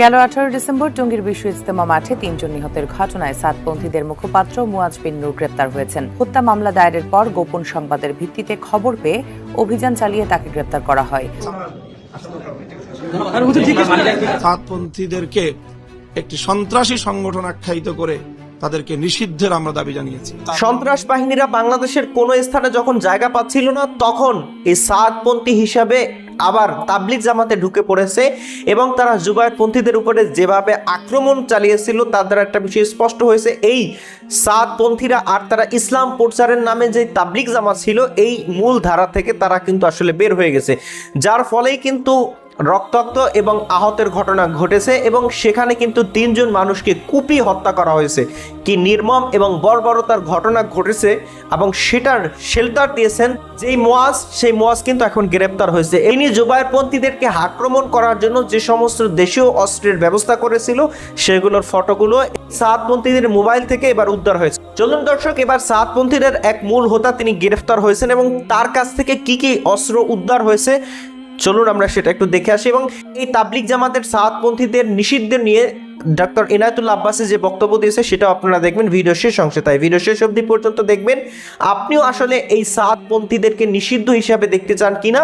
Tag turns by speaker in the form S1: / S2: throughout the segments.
S1: গেল আঠারো ডিসেম্বর টঙ্গীর বিশ্ব ইজতেমা মাঠে তিনজন নিহতের ঘটনায় সাতপন্থীদের মুখপাত্র মুয়াজ বিন নূর গ্রেপ্তার হয়েছেন। হত্যা মামলা দায়েরের পর গোপন সংবাদের ভিত্তিতে খবর পেয়ে অভিযান চালিয়ে তাকে গ্রেপ্তার করা হয়।
S2: সাতপন্থীদেরকে একটি সন্ত্রাসী সংগঠন আখ্যায়িত করে তাদেরকে নিষিদ্ধের আমরা দাবি জানিয়েছি।
S3: সন্ত্রাস বাহিনীরা বাংলাদেশের কোন স্থানে যখন জায়গা পাচ্ছিল না, তখন এই সাদপন্থী হিসাবে আবার তাবলিক জামাতে ঢুকে পড়েছে এবং তারা জুবায়তপন্থীদের উপরে যেভাবে আক্রমণ চালিয়েছিল, তার দ্বারা একটা বিষয় স্পষ্ট হয়েছে। এই সাতপন্থীরা আর তারা ইসলাম প্রচারের নামে যে তাবলিক জামাত ছিল, এই মূল ধারা থেকে তারা কিন্তু আসলে বের হয়ে গেছে। যার ফলেই কিন্তু রক্তাক্ত এবং আহতের ঘটনা ঘটেছে এবং সেখানে কিন্তু তিনজন মানুষকে কুপি হত্যা করা হয়েছে। কি নির্মম এবং বর্বরতার ঘটনা ঘটেছে এবং সেটার শেল্টার দিয়েছেন যেই মোয়াজ, সেই মোয়াজ কিন্তু এখন গ্রেপ্তার হয়েছে। এই নিয়ে জুবায়েরপন্থীদেরকে আক্রমণ করার জন্য যে সমস্ত দেশীয় অস্ত্রের ব্যবস্থা করেছিল, সেগুলোর ফটোগুলো সাতপন্থীদের মোবাইল থেকে এবার উদ্ধার হয়েছে। চলুন দর্শক, এবার সাতপন্থীদের এক মূল হোতা তিনি গ্রেফতার হয়েছেন এবং তার কাছ থেকে কি কি অস্ত্র উদ্ধার হয়েছে চলুন আমরা সেটা একটু দেখে আসি। এবং এই তাবলিক জামাতের সাতপন্থীদের নিষিদ্ধ নিয়ে ডক্টর ইনায়তুল্লাহ আব্বাসে যে বক্তব্য দিয়েছে সেটা আপনারা দেখবেন ভিডিও শেষ অংশে। তাই ভিডিও শেষ অবধি পর্যন্ত দেখবেন, আপনিও আসলে এই সাতপন্থীদেরকে নিষিদ্ধ হিসাবে দেখতে চান কিনা,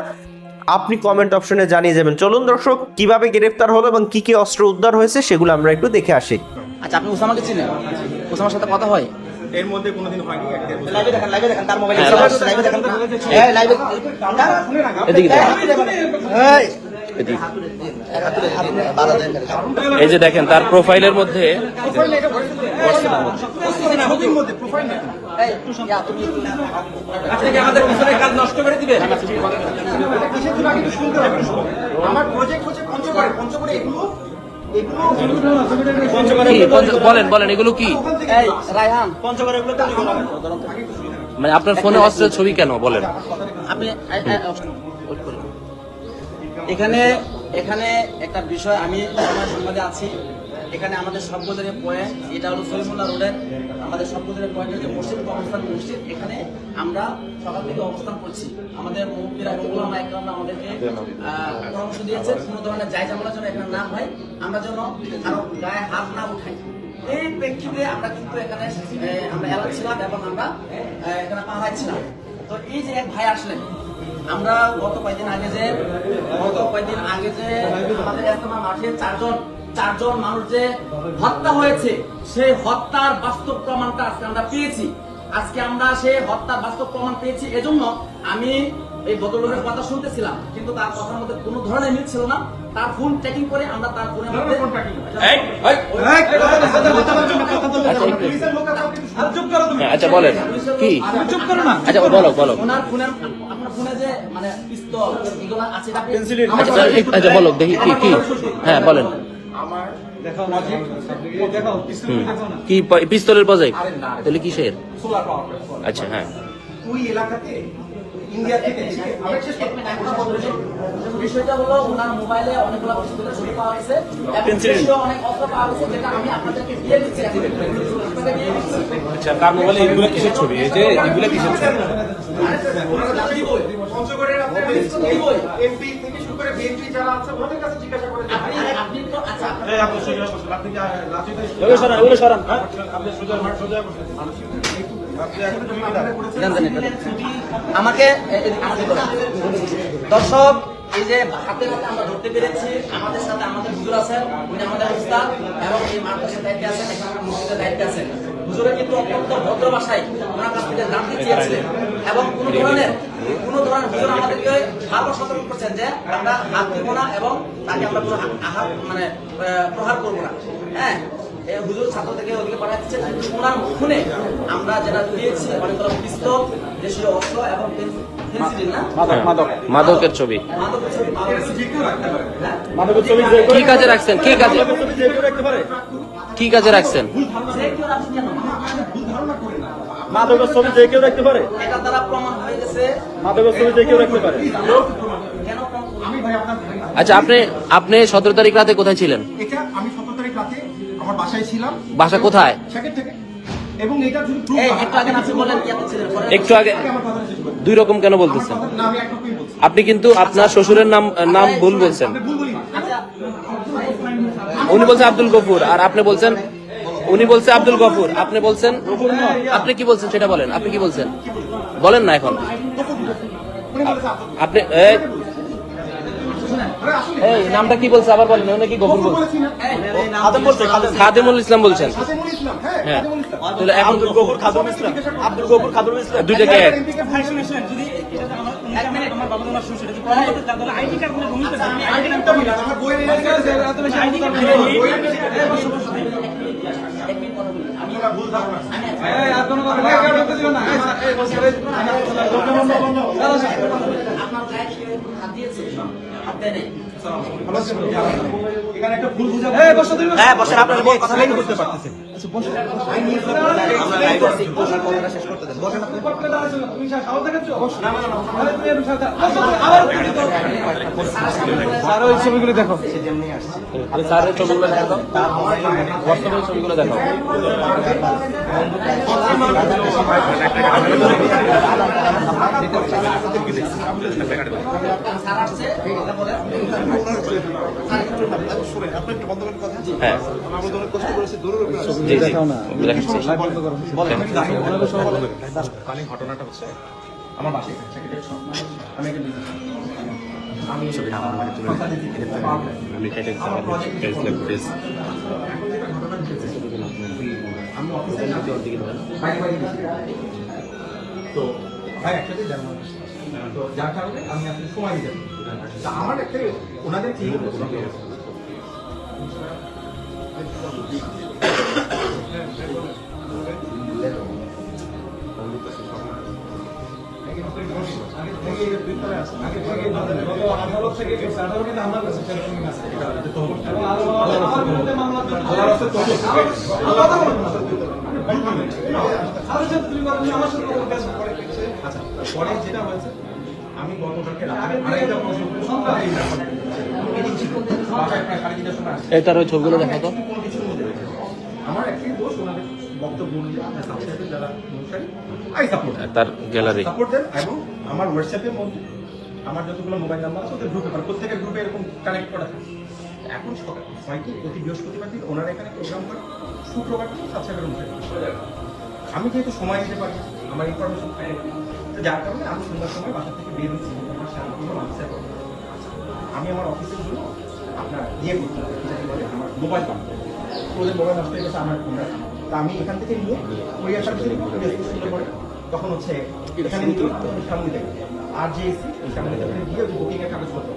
S3: আপনি কমেন্ট অপশনে জানিয়ে যাবেন। চলুন দর্শক, কীভাবে গ্রেফতার হলো এবং কি কি অস্ত্র উদ্ধার হয়েছে, সেগুলো আমরা একটু দেখে আসি।
S4: আচ্ছা আপনি উসামাকে চিনেন? উসামার সাথে কথা হয়?
S5: এর মধ্যে কোনোদিন হয়নি
S4: লাইভে দেখেন লাইভে দেখেন তার মোবাইলে লাইভে দেখেন এই লাইভে
S6: এদিকে দেখেন। এদিকে। এই যে দেখেন তার প্রোফাইলের মধ্যে
S5: ছবির মধ্যে। প্রোফাইল নেই আমার প্রজেক্ট হচ্ছে পঞ্চগড়ে পঞ্চগড়ে এগুলো
S6: বলেন বলেন এগুলো কি?
S4: এই রায়হান।
S6: মানে আপনার ফোনে অস্ত্রের ছবি কেন? বলেন।
S4: আপনি। এখানে এখানে একটা বিষয় আমি আমার সমাজে আছি। এখানে আমাদের সভ্যদের পয়েন্ট এটা হলো সলিমুল্লাহ রোডের, আমাদের সভ্যদের পয়েন্টের যে মসজিদ অবস্থান মসজিদ, এখানে আমরা সকাল থেকে অবস্থান করছি। আমাদের মুক্তিরা ওলামা একরামরা আমাদেরকে পরামর্শ দিয়েছে কোনো ধরনের যাই ঝামেলা যেন এখানে না হয়। আমরা যেন কারও গায়ে হাত না উঠাই। এই প্রেক্ষিতে আমরা কিন্তু এখানে আমরা এলাকা ছিলাম এবং আমরা এখানে পাহাড় ছিলাম। তো এই যে এক ভাই আসলেন, আমরা গত কয়েকদিন আগে যে, গত কয়েকদিন আগে যে আমাদের ইস্তেমা মাঠে চারজন চারজন মানুষ যে হত্যা হয়েছে সেই হত্যার বাস্তব প্রমাণটা আজকে আমরা পেয়েছি আজকে আমরা সেই হত্যার বাস্তব প্রমাণ পেয়েছি এজন্য আমি এই ভদ্রলোকের কথা শুনতেছিলাম কিন্তু তার কথার মধ্যে কোনো ধরনের মিল ছিল না তার ফোন ট্র্যাকিং করে আমরা তার ফোনের মধ্যে
S6: হ্যাঁ, আচ্ছা বলেন কি আচ্ছা বলো বলো
S4: ওনার ফোনের আপনার ফোনে যে মানে পিস্তল এগুলো আছে এটা পেন্সিল
S6: আচ্ছা আচ্ছা বলো দেখি কি কি হ্যাঁ বলেন। কি পিস্তলের প্রজেক্ট? তাহলে কিসের? আচ্ছা হ্যাঁ।
S5: ওই এলাকাতে ইন্ডিয়া থেকে এসে আমরা শেষ
S4: বিষয়টা হলো ওনার মোবাইলে অনেকগুলো পিস্তলের ছবি পাওয়া গেছে। এবং অনেক অস্ত্র পাওয়া গেছে যেটা আমি আপনাদেরকে দিয়ে দিচ্ছি এখন। আপনাকে দিয়ে দিচ্ছি।
S7: আচ্ছা তার মোবাইলে এগুলো কিসের ছবি? এই যে এগুলো কিসের ছবি?
S5: এমপি থেকে শুরু করে বিএনপি যারা আছে ওদের কাছে জিজ্ঞাসা করে
S4: আমাকে। দর্শক, এই যে হাতে হাতে আমরা ধরতে পেরেছি, আমাদের সাথে আমাদের হুজুর আছেন, উনি আমাদের উস্তাদ, এবং এই মাদ্রাসার দায়িত্বে আছেন, এখানে মসজিদের দায়িত্বে আছেন হুজুরে কিন্তু অত্যন্ত ভদ্র ভাষায় ওনার কাছ থেকে জানতে চেয়েছিলেন এবং কোনো ধরনের কোনো ধরনের হুজুর আমাদেরকে ভালো সতর্ক করছেন যে আমরা হাত দিব না এবং তাকে আমরা কোনো আঘাত মানে প্রহার করব না। হ্যাঁ এই হুজুর ছাত্র থেকে ওদিকে পাঠা দিচ্ছে ওনার খুনে আমরা যেটা দিয়েছি অনেকগুলো পিস্তল দেশীয় অস্ত্র এবং পেন্সিল না?
S7: মাদক মাদক।
S6: মাদকের ছবি।
S4: মাদকের ছবি। হ্যাঁ?
S7: মাদকের ছবি যে
S6: কি কাজে রাখছেন? কি কাজে কি কাজে রাখছেন?
S7: মাদকের ছবি যে কেউ রাখতে পারে?
S4: এটা দ্বারা প্রমাণ হয়ে গেছে।
S7: মাদকের ছবি যে কেউ রাখতে পারে?
S4: কেন প্রমাণ
S5: আমি ভাই আপনার ভাই
S6: আচ্ছা আপনি আপনি সতেরো তারিখ রাতে কোথায় ছিলেন?
S5: এটা আমি সতেরো তারিখ রাতে আমার বাসায় ছিলাম।
S6: বাসা কোথায়?
S5: এবং এটা
S4: একটু আগে।
S6: দুই রকম কেন বলতেছেন। আপনি কিন্তু আপনার শ্বশুরের নাম নাম ভুল বলছেন।
S4: আচ্ছা।
S6: উনি বলছে আব্দুল গফুর আর আপনি বলছেন উনি বলছে আব্দুল গফুর। আপনি বলছেন? আপনি কি বলছেন সেটা বলেন। আপনি কি বলছেন? বলেন না এখন। আপনি এই, নামটা কি বলছে? আবার বলেন উনি কি গফুর বলছে?
S5: খাদেম বলছে খাদেম
S6: খাদিমুল ইসলাম বলছেন।
S5: হ্যাঁ।
S6: এখন
S7: আব্দুল গফুর খাদুম ইসলাম। আব্দুল গফুর খাদুম ইসলাম
S6: দুইটাকে এক।
S5: এই বসে
S4: আপনার
S5: এখানে একটা ভুল বুঝা বসে
S3: হ্যাঁ কথা
S5: করতে পারতেছেন আমরা করছি স্যার ওই ছবিগুলো দেখো।
S6: স্যারের ছবিগুলো দেখাও হোয়াটসঅ্যাপের ছবিগুলো দেখাও
S4: স্যার আসছে এটা বলে
S6: হ্যাঁ। জি জি দেখাচ্ছি
S5: ঘটনাটা হচ্ছে আমার বাসায় আমি একটা আমি অফিসে বাইরে বাইরে গেছি। তো ভাই একসাথে জার্মান তো যার কারণে আমি আসলে সময় দিতে তা আমার একটা ওনাদের কি হয়েছে আমি গতকালকে এই
S6: তার ওই ছবিগুলো দেখাও তো
S5: কোনো কিছু বলতে পারি না। আমার একটাই দোষ ওনাদের বক্তব্য অনুযায়ী আপনার সাবস্ক্রাইবার যারা অনুসারী আই সাপোর্ট
S6: তার গ্যালারি
S5: সাপোর্ট দেন এবং আমার হোয়াটসঅ্যাপের মধ্যে আমার যতগুলো মোবাইল নাম্বার আছে ওদের গ্রুপে প্রত্যেকের গ্রুপে এরকম কানেক্ট করা থাকে। এখন সকাল হয় কি প্রতি বৃহস্পতিবার দিন ওনারা এখানে প্রোগ্রাম করে শুক্রবার দিন সাবস্ক্রাইবার অনুসারে। আমি যেহেতু সময় দিতে পারি আমার ইনফরমেশন পাই তো যার কারণে আমি সন্ধ্যার সময় বাসা থেকে বের হচ্ছি আমার শান্তিপূর্ণ মানুষের আমি আমার অফিসের জন্য আপনার ইয়ে করতে হবে আমার মোবাইল পাম্প ওদের মোবাইল নষ্ট হয়ে গেছে আমার ফোনটা তা আমি এখান থেকে নিয়ে কুরিয়ার সার্ভিসে নিব কুরিয়ার সার্ভিসে করে। তখন হচ্ছে এখানে নিয়ে সামনে দেখি আর যে এসি সামনে দেখে গিয়ে ওই বুকিং এর কাগজপত্র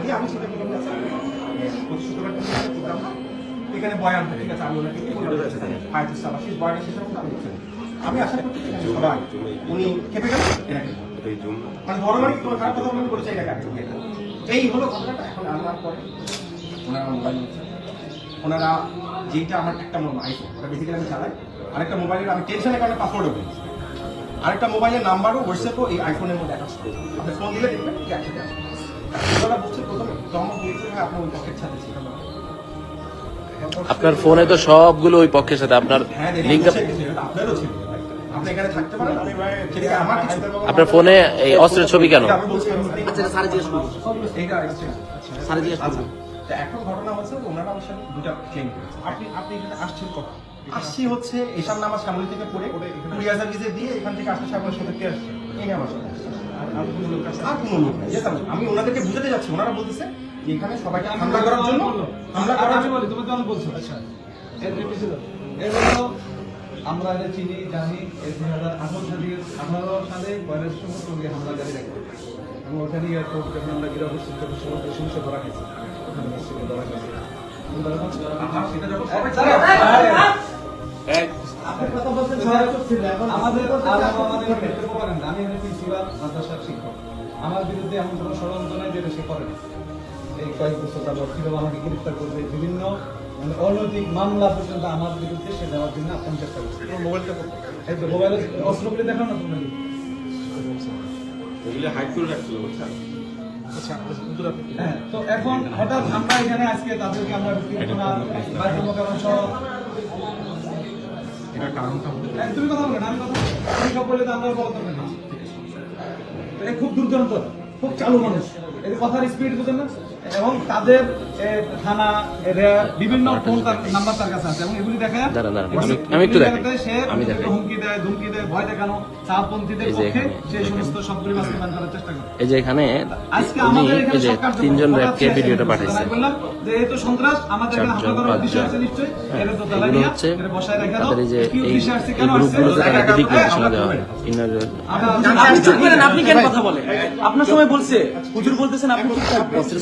S5: দিয়ে আমি সেটা বুকিং আছে প্রতি শুক্রবার দিন প্রোগ্রাম হয়। এখানে বয়ান থাকে ঠিক আছে আমি ওনাকে ফায়ার স্টাফ আসি। বয়ানের শেষে আমি। আমি আশা করছি সবাই। উনি খেপে গেল এনাকে মানে বড় বাড়ি কোনো খারাপ কথা মনে করেছে এটাকে আগে এই হলো ঘটনাটা এখন আনার পরে। ওনারা মোবাইল নিচ্ছে ওনারা যেইটা আমার একটা মোবাইল আইফোন ওটা বেসিক্যালি আমি চালাই। আরেকটা মোবাইলের আমি টেনশনের কারণে পাসওয়ার্ডও বলেছি আরেকটা মোবাইলের নাম্বারও হোয়াটসঅ্যাপও এই আইফোনের মধ্যে অ্যাটাচ করে আপনি ফোন দিলে দেখবেন কি একসাথে প্রথমে বলছে আপনার ওই পকেট সাথে ছিল।
S6: আপনার ফোনে তো সবগুলো ওই পক্ষের সাথে আপনার
S5: হ্যাঁ
S6: লিঙ্ক
S5: আপনারও ছিল। আপনি এখানে থাকতে পারেন সেদিকে আমার কিছু
S6: আপনার ফোনে এই অস্ত্রের ছবি কেন?
S4: আচ্ছা
S5: তো এখন ঘটনা হচ্ছে ওনারা আমার সাথে দুটা ক্লেম করেছে আপনি আপনি এখানে আসছেন কখন আসছি হচ্ছে এসাম নামাজ সামনে থেকে পড়ে কুরিয়ার সার্ভিসে দিয়ে এখান থেকে আসতে সামনে সাথে কে আসছে এই আমার সাথে আসছে। আর কোনো লোক আসছে? নেই। আমি- ওনাদেরকে বুঝাতে যাচ্ছি ওনারা বলতেছে যে এখানে সবাইকে হামলা করার জন্য হামলা করার জন্য
S8: তুমি তো বলছো আচ্ছা এর আমরা এটা চিনি জানি এর দুই হাজার আঠারো সালে আঠারো সালে বয়সের সময় হামলাকারী দেখে এবং ওখানে এয়ারপোর্ট যখন আমরা সমস্ত সমস্যা কয়েক বছর আমাকে গ্রেফতার করবে বিভিন্ন মানে অনৈতিক মামলা পর্যন্ত আমার বিরুদ্ধে সে দেওয়ার জন্য আপনার চেষ্টা করছে মোবাইলটা এই তো মোবাইলে অস্ত্রগুলি দেখাও না তোমরা তো এখন হঠাৎ আমরা এখানে আজকে তাদেরকে আমরা সহ
S5: কারণটা
S8: হ্যাঁ, তুমি কথা আমি কথা আমি সব বলে তো আমরা বলতে না। খুব দুর্দান্ত খুব চালু মানুষ। এর কথার স্পিড বুঝেন না? এবং তাদের থানা বিভিন্ন ফোন নাম্বার তার কাছে আছে। এবং এগুলি দেখা
S6: দাঁড়ান, দাঁড়ান, আমি- আমি একটু
S8: সে হুমকি দেয় ধুমকি দেয় ভয় দেখানো চাপপন্থীদের পক্ষে সেই সমস্ত সবগুলি বাস্তবায়ন করার চেষ্টা করে।
S6: এই যে এখানে
S8: আজকে আমাদের এখানে সরকার
S6: তিনজন র্যাবকে ভিডিওটা পাঠাইছে
S8: বললাম যে যেহেতু সন্ত্রাস আমাদের এখানে হামলা করার উদ্দেশ্য আছে নিশ্চয়ই
S6: হ্যাঁ,
S8: এর তো
S6: এগুলো
S8: দালালিয়া এর বসায় রেখে দাও
S6: এই যে এই
S8: উদ্দেশ্যে আসছে
S6: এই
S8: কেন আসছে?
S6: গ্রুপগুলোতে তাদেরকে দিক নির্দেশনা দেওয়া হয় ইনার
S7: আপনি চুপ করেন আপনি কেন কথা বলেন? আপনার সময় বলছে হুজুর বলতেছেন আপনি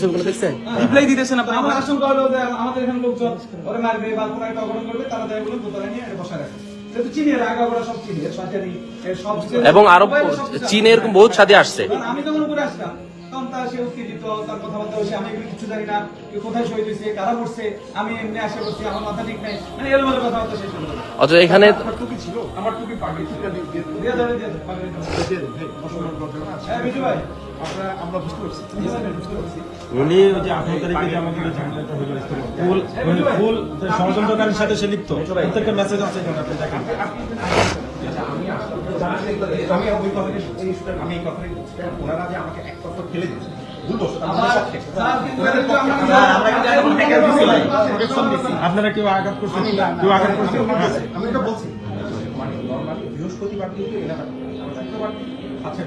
S7: চুপ রিপ্লাই দিতেছেন আপনি
S8: আমরা আশঙ্কা হলো যে আমাদের এখানে লোকজন ওরে মারবে বা কোনো একটা করবে তারা বলে দোতলা নিয়ে এটা বসায় রাখে
S6: এবং
S8: আরও
S6: চীনে এরকম বহুত সাথে আসছে।
S8: আমি উপরে আসলাম তখন তার সে উত্তেজিত তার কথাবার্তা হয়েছে আমি এগুলো কিছু জানি না কোথায় শহীদ হয়েছে কারা করছে আমি এমনি আসে করছি আমার মাথা ঠিক নাই। মানে এলোমেলো কথাবার্তা শেষ হলো
S6: অথচ এখানে
S5: আমার টুপি ছিল আমার টুপি পাগড়ি ছিল। দিয়ে- দিয়ে-
S8: দিয়ে যাবে দিয়ে যাবে, পাগড়ি দিয়ে যাবে।
S5: দিয়ে দেন, ভাই, অসম্মান করতে হবে না।
S8: হ্যাঁ ভাই।
S5: আমরা আমরা বুঝতে পারছি। বুঝতে পারছি।
S9: উনি ওই যে আঠারো তারিখে যে আমাদের ঝামেলাটা হলো ফুল মানে ফুল ষড়যন্ত্রকারীর সাথে সে লিপ্ত। প্রত্যেকটা মেসেজ আছে এখানে আপনি দেখেন।
S5: আমি ওই কথাটি আমি এই ওনারা যে আমাকে এক কথা ফেলে দিচ্ছে। মানে।
S9: আপনারা কেউ আঘাত করছেন? কেউ আঘাত করছেন? হ্যাঁ।
S5: আমি এটা বলছি। মানে নর্মালি বৃহস্পতিবার কিন্তু এলাকা আচ্ছা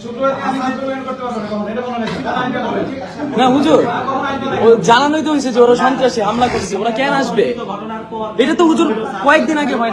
S8: না।
S7: না হুজুর। ও জানানোই তো হয়েছে যে ওরা সন্ত্রাসী হামলা করছে। ওরা কেন আসবে? এটা তো হুজুর কয়েকদিন আগে হয়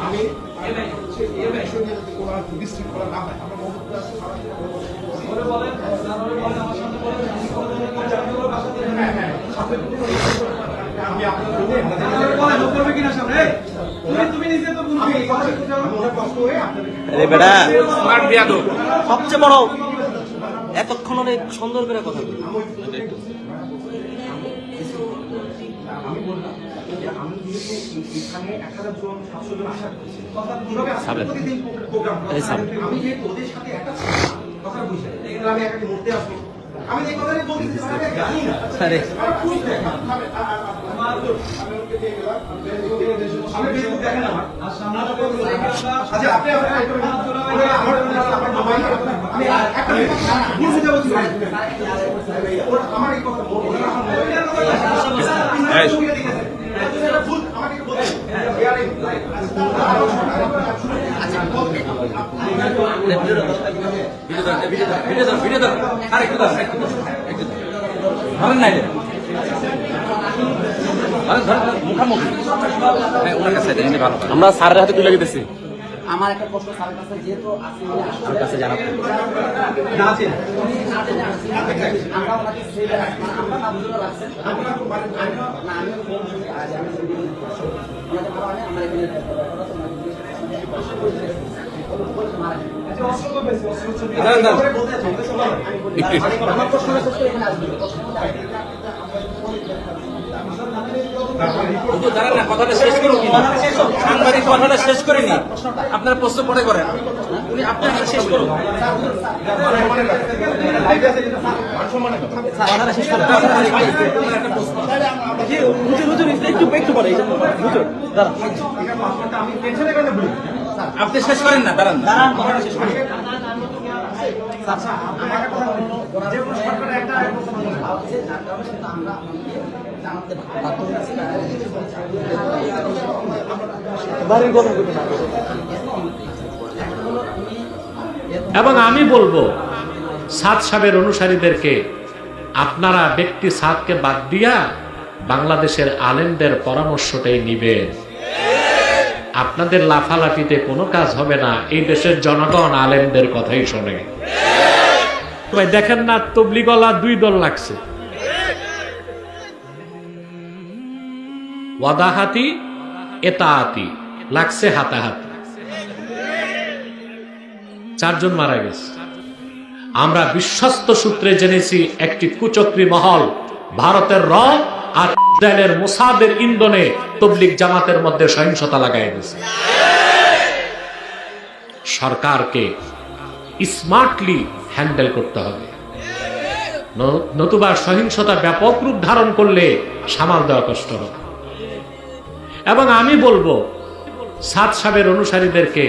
S5: আমি বিশৃঙ্খলা না হয় আমরা
S8: আমি
S5: আপনাদের
S8: কিনা সামনে?
S3: সবচেয়ে বড় এতক্ষণ অনেক সুন্দর করে কথা বলি
S5: আমি যেহেতু ওদের সাথে একটা কথা বুঝে আমি একাকে মরতে আসব আমি এই কথাটাই বলতে আমি জানি না
S3: আরে।
S5: আমার আ- আ- আমার তো- আমি ওকে দিয়ে গেলাম, আমি ফেসবুক দেখেন আমার
S8: আর সামনে তো
S5: আচ্ছা। আপনি আপনার আমার আমার মোবাইল আমি একটা বুঝে বলছি ওরা আমার এই। কথা বলব ওরা আমার মোবাইল একটু বলতে
S7: ধরেন নাই মুখামুখি হ্যাঁ ওনার কাছে ভালো
S6: আমরা স্যারের হাতে তুলে দিতেছি।
S4: আমার একটা প্রশ্ন স্যারের কাছে যেহেতু আপনি
S6: কাছে জানাব।
S8: আছে।
S4: আমরা ওনাকে আমরা না বুঝতে পারছেন আমি ফোন আমার এখানে
S7: দাঁড়ান না কথাটা শেষ করুন সাংবাদিক কথাটা শেষ করিনি আপনার প্রশ্ন পরে করেন। উনি আপনি একটা শেষ করুন। দাঁড়ান। আপনি শেষ করেন না দাঁড়ান দাঁড়ান কথাটা শেষ করেন।
S5: আচ্ছা একটা কথা যে কোনো একটা
S4: ভাবছে যার কারণে সেটা আমরা জানাতে বাধ্য হয়েছি
S10: এবং আমি বলব সাত সাবের অনুসারীদেরকে আপনারা ব্যক্তি সাদকে বাদ দিয়া বাংলাদেশের আলেমদের পরামর্শটাই নিবেন। আপনাদের লাফালাফিতে কোনো কাজ হবে না এই দেশের জনগণ আলেমদের কথাই শোনে। ভাই দেখেন না তবলিগলা দুই দল লাগছে। ওয়াদাহাতি এতাহাতি লাগছে হাতাহাতি। চারজন মারা গেছে। আমরা বিশ্বস্ত সূত্রে জেনেছি, একটি কুচক্রী মহল ভারতের র আর ইসরায়েলের মোসাদের ইন্ধনে তবলিক জামাতের মধ্যে সহিংসতা লাগাই দিয়েছে। সরকারকে স্মার্টলি হ্যান্ডেল করতে হবে। নতুবা সহিংসতা ব্যাপক রূপ ধারণ করলে সামাল দেওয়া কষ্ট হবে। এবং আমি বলব সাত সাবের অনুসারীদেরকে,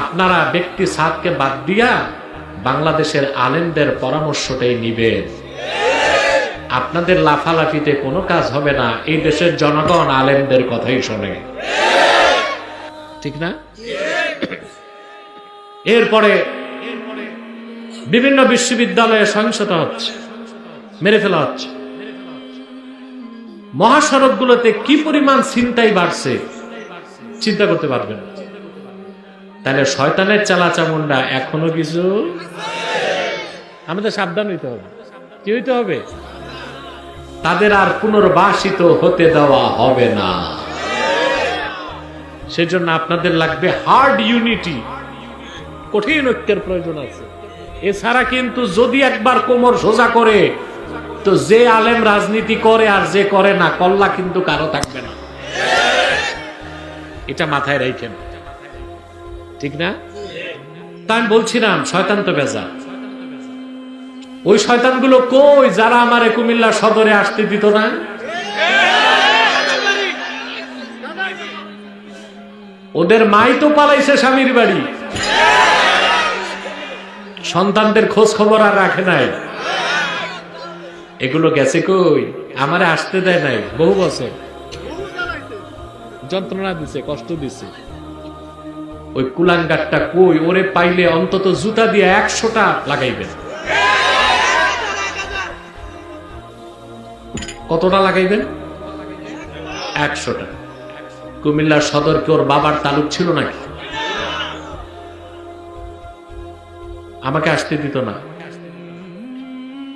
S10: আপনারা ব্যক্তি সাতকে বাদ দিয়া বাংলাদেশের আলেমদের পরামর্শটাই নিবেন। আপনাদের লাফালাফিতে কোনো কাজ হবে না, এই দেশের জনগণ আলেমদের কথাই শোনে। ঠিক না? এরপরে বিভিন্ন বিশ্ববিদ্যালয়ে সহিংসতা হচ্ছে, মেরে ফেলা হচ্ছে। মহাসড়কগুলোতে কি পরিমাণ ছিনতাই বাড়ছে, চিন্তা করতে পারবেন। তাহলে শয়তানের চালা চামুন্ডা এখনও কিছু? আমাদের সাবধান হইতে হবে। কি হইতে হবে? তাদের আর পুনর্বাসিত হতে দেওয়া হবে না। সেজন্য আপনাদের লাগবে হার্ড ইউনিটি কঠিন ঐক্যের প্রয়োজন আছে। এছাড়া কিন্তু যদি একবার কোমর সোজা করে তো যে আলেম রাজনীতি করে আর যে করে না, কল্লা কিন্তু কারও থাকবে না। এটা মাথায় রাখেন ঠিক না? তা আমি বলছিলাম শয়তান তো বেজা ওই শয়তানগুলো কই, যারা আমার কুমিল্লা সদরে আসতে দিত না? ওদের মাই তো পালাইছে স্বামীর বাড়ি। সন্তানদের খোঁজ খবর আর রাখে নাই। এগুলো গেছে কই? আমারে আসতে দেয় নাই। বহু বছর। যন্ত্রণা দিছে কষ্ট দিছে। ওই কুলাঙ্গারটা কই? ওরে পাইলে অন্তত জুতা দিয়ে একশোটা লাগাইবেন। কতটা লাগাইবেন? একশোটা। কুমিল্লার সদর কি ওর বাবার তালুক ছিল নাকি? আমাকে আসতে দিত না।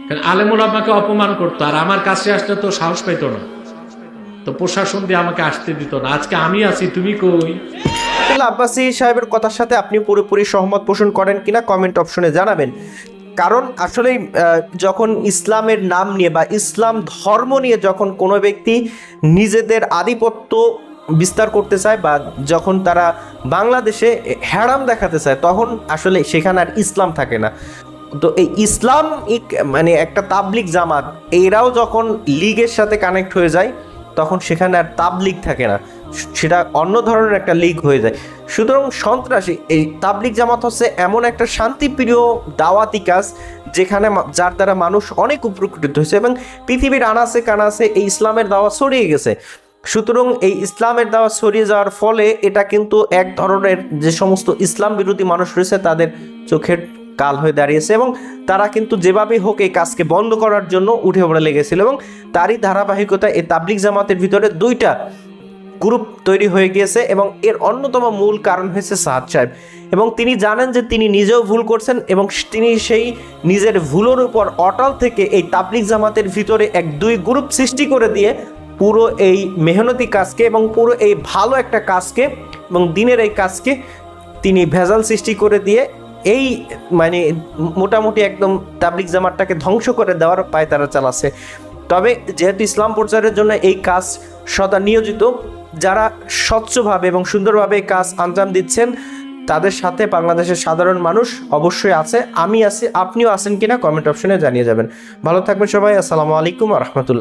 S10: কারণ আলেমুল আমাকে অপমান করতো, আর আমার কাছে আসলে তো সাহস পাইতো না। তো প্রশাসন দিয়ে আমাকে আসতে দিত না। আজকে আমি আছি, তুমি কই?
S3: আব্বাসি সাহেবের কথার সাথে আপনি পুরোপুরি সহমত পোষণ করেন কিনা কমেন্ট অপশনে জানাবেন। কারণ আসলে যখন ইসলামের নাম নিয়ে বা ইসলাম ধর্ম নিয়ে যখন কোনো ব্যক্তি নিজেদের আধিপত্য বিস্তার করতে চায় বা যখন তারা বাংলাদেশে হ্যারাম দেখাতে চায়, তখন আসলে সেখানে আর ইসলাম থাকে না। তো এই ইসলাম মানে একটা তাবলিক জামাত, এরাও যখন লীগের সাথে কানেক্ট হয়ে যায়, তখন সেখানে আর তাবলিগ থাকে না। সেটা অন্য ধরনের একটা লিগ হয়ে যায়। সুতরাং সন্ত্রাসী, এই তাবলিগ জামাত হচ্ছে এমন একটা শান্তিপ্রিয়, দাওয়াতি কাজ, যেখানে যার দ্বারা মানুষ অনেক উপকৃত হয়েছে এবং পৃথিবীর আনাসে কানাসে এই ইসলামের দাওয়া ছড়িয়ে গেছে। সুতরাং এই ইসলামের দাওয়া ছড়িয়ে যাওয়ার ফলে এটা কিন্তু এক ধরনের যে সমস্ত ইসলাম বিরোধী মানুষ রয়েছে, তাদের চোখের কাল হয়ে দাঁড়িয়েছে এবং তারা কিন্তু যেভাবেই হোক এই কাজকে বন্ধ করার জন্য উঠে পড়ে লেগেছিল এবং তারই ধারাবাহিকতা এই তাবলিক জামাতের ভিতরে দুইটা গ্রুপ তৈরি হয়ে গিয়েছে এবং এর অন্যতম মূল কারণ হয়েছে সাহাদ সাহেব। এবং তিনি জানেন যে তিনি নিজেও ভুল করছেন এবং তিনি সেই নিজের ভুলের উপর অটল থেকে এই তাবলিক জামাতের ভিতরে এক দুই গ্রুপ সৃষ্টি করে দিয়ে পুরো এই মেহনতি কাজকে এবং পুরো এই ভালো একটা কাজকে এবং দিনের এই কাজকে তিনি ভেজাল সৃষ্টি করে দিয়ে এই মানে মোটামুটি একদম তাবলিক জামাতটাকে ধ্বংস করে দেওয়ার পায় তারা চালাচ্ছে। তবে যেহেতু ইসলাম প্রচারের জন্য এই কাজ সদা নিয়োজিত, যারা স্বচ্ছভাবে এবং সুন্দরভাবে কাজ আঞ্জাম দিচ্ছেন, তাদের সাথে বাংলাদেশের সাধারণ মানুষ অবশ্যই আছে, আমি আছি, আপনিও আছেন কিনা কমেন্ট অপশনে জানিয়ে যাবেন। ভালো থাকবেন সবাই, আসসালামু আলাইকুম রহমতুল্লাহ।